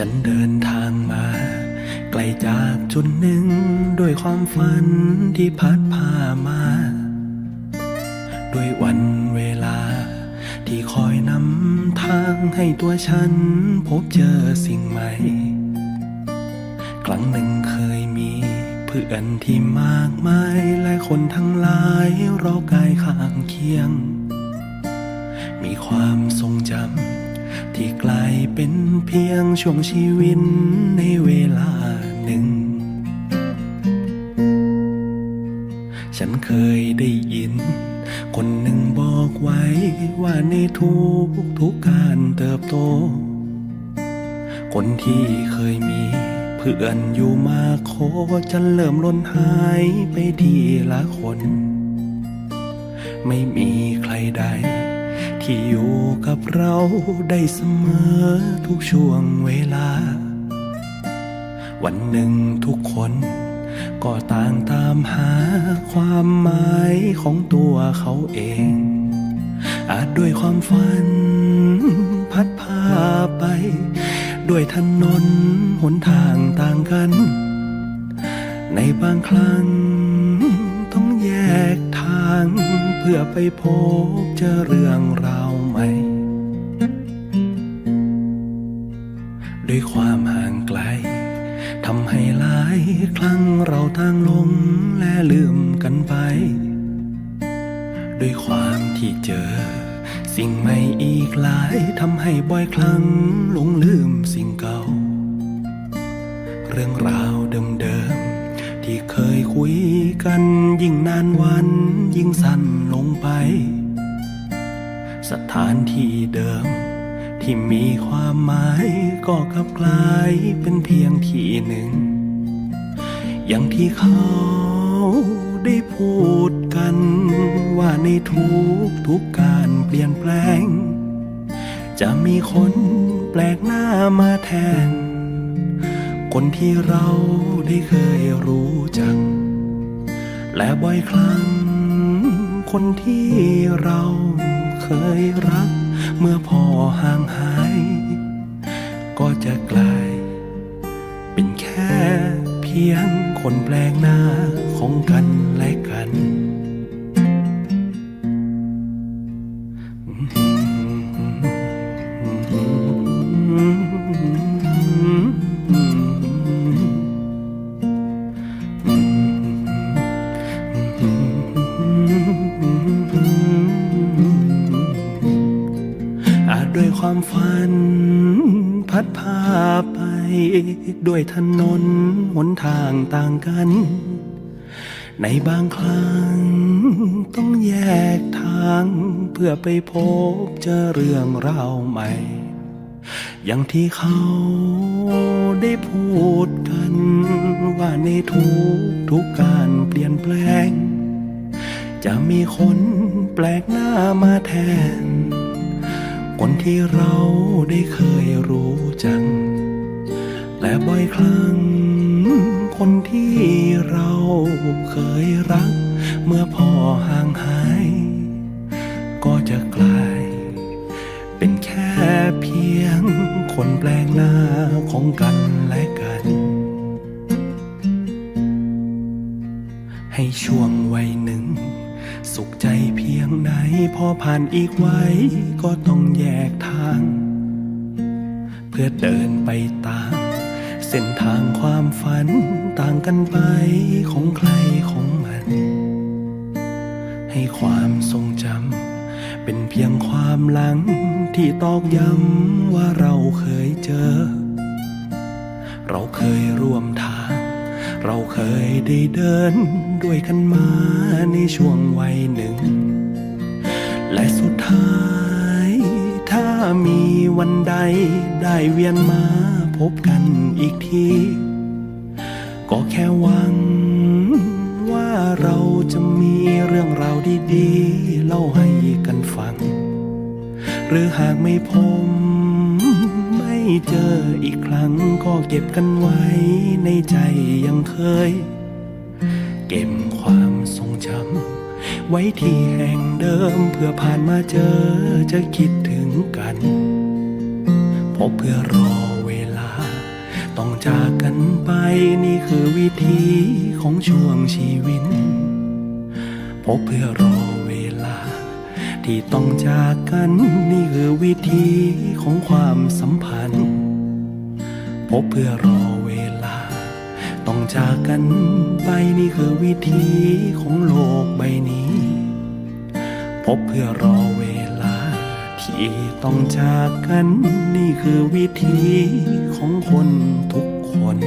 ฉันเดินทางมา ไกลจากจุดหนึ่ง ด้วยความฝันที่พัดพามา ด้วยวันเวลา ที่คอยนำทางให้ตัวฉัน พบเจอสิ่งใหม่ ครั้งหนึ่งเคยมี เพื่อนที่มากมายและคนทั้งหลายรอกายข้างเคียง มีความทรงจำ ที่กลายเป็นเพียงช่วงชีวิตในเวลาหนึ่ง ฉันเคยได้ยิน คนหนึ่งบอกไว้ว่าในทุกทุกการเติบโต คนที่เคยมีเพื่อนอยู่มาโคจะเริ่มล้นหายไปทีละคน ไม่มีใครใด ที่อยู่กับเราได้เสมอทุกช่วงเวลา วันหนึ่งทุกคนก็ต่างตามหาความหมายของตัวเขาเอง อาจด้วยความฝันพัดพาไป ด้วยถนนหนทางต่างกัน ในบางครั้งต้องแยกทาง พื่อไปพบเจอเรื่องราวใหม่ ด้วยความห่างไกลทำให้หลายครั้งเราต่างหลงและลืมกันไป ด้วยความที่เจอ สิ่งใหม่อีกหลายทำให้บ่อยครั้งหลงลืมสิ่งเก่า เรื่องราวเดิมๆ ที่เคยคุยกันยิ่งนานวันยิ่งสั้นลงไป สถานที่เดิม ที่มีความหมายก็กลับกลายเป็นเพียงที่หนึ่ง อย่างที่เขาได้พูดกันว่าในทุกทุกการเปลี่ยนแปลง จะมีคนแปลกหน้ามาแทน คนที่เราได้เคยรู้จัก และบ่อยครั้ง คนที่เราเคยรัก เมื่อพอห่างหาย ก็จะกลาย เป็นแค่เพียงคนแปลกหน้าของกันและกันอ ความฝัน พัดพาไป ด้วยถนนหนทางต่างกัน ในบางครั้ง ต้องแยกทาง เพื่อไปพบเจอเรื่องราวใหม่ อย่างที่เขาได้พูดกัน ว่าในทุกทุกการเปลี่ยนแปลง จะมีคนแปลกหน้ามาแทน คนที่เราได้เคยรู้จัก และบ่อยครั้ง คนที่เราเคยรัก เมื่อพอห่างหาย ก็จะกลาย เป็นแค่เพียง คนแปลกหน้าของกันและกัน ให้ช่วงวัยหนึ่ง สุขใจเพียงไหนพอผ่านอีกไว้ก็ต้องแยกทาง เพื่อเดินไปตามเส้นทางความฝันต่างกันไปของใครของมัน ให้ความทรงจำเป็นเพียงความหลังที่ตอกย้ำว่าเราเคยเจอ เราเคยร่วมทาง เราเคยได้เดินด้วยกันมาในช่วงวัยหนึ่ง และสุดท้าย ถ้ามีวันใดได้เวียนมาพบกันอีกที ก็แค่หวัง ว่าเราจะมีเรื่องราวดีๆ เล่าให้กันฟัง หรือหากไม่พบ เจออีกครั้งก็เก็บกันไว้ในใจยังเคย เก็บความทรงจำไว้ที่แห่งเดิมเพื่อผ่านมาเจอจะคิดถึงกัน พบเพื่อรอเวลา ต้องจากกันไปนี่คือวิธีของช่วงชีวิต พบเพื่อรอเวลา ที่ต้องจากกันนี่ วิธีของความสัมพันธ์ พบเพื่อรอเวลา ต้องจากกันไปนี่คือวิธีของโลกใบนี้ พบเพื่อรอเวลา ที่ต้องจากกันนี่คือวิธีของคนทุกคน